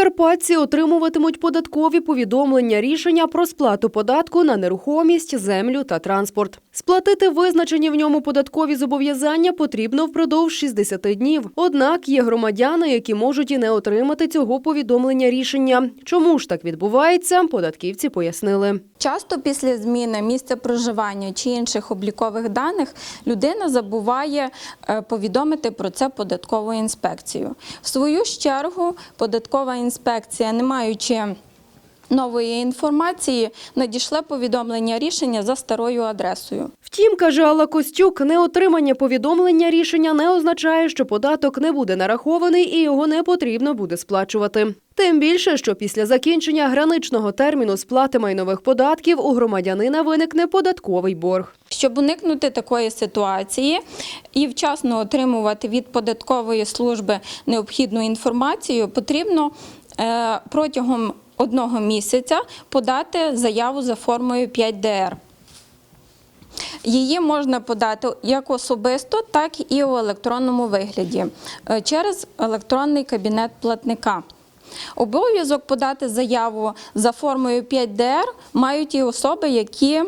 Прикарпатці отримуватимуть податкові повідомлення рішення про сплату податку на нерухомість, землю та транспорт. Сплатити визначені в ньому податкові зобов'язання потрібно впродовж 60 днів. Однак є громадяни, які можуть і не отримати цього повідомлення рішення. Чому ж так відбувається? Податківці пояснили. Часто після зміни місця проживання чи інших облікових даних людина забуває е, повідомити про це податкову інспекцію. В свою чергу податкова інспекція, не маючи нової інформації, надійшле повідомлення рішення за старою адресою. Втім, каже Алла Костюк, неотримання повідомлення рішення не означає, що податок не буде нарахований і його не потрібно буде сплачувати. Тим більше, що після закінчення граничного терміну сплати майнових податків у громадянина виникне податковий борг. Щоб уникнути такої ситуації і вчасно отримувати від податкової служби необхідну інформацію, потрібно е, протягом одного місяця подати заяву за формою 5ДР. Її можна подати як особисто, так і у електронному вигляді е, через електронний кабінет платника. Обов'язок подати заяву за формою 5ДР мають і особи, які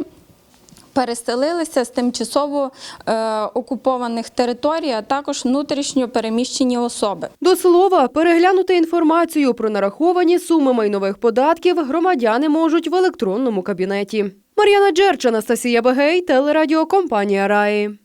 переселилися з тимчасово е, окупованих територій, а також внутрішньо переміщені особи. До слова, переглянути інформацію про нараховані суми майнових податків громадяни можуть в електронному кабінеті. Мар'яна Джерч, Анастасія Бегей, телерадіокомпанія Раї.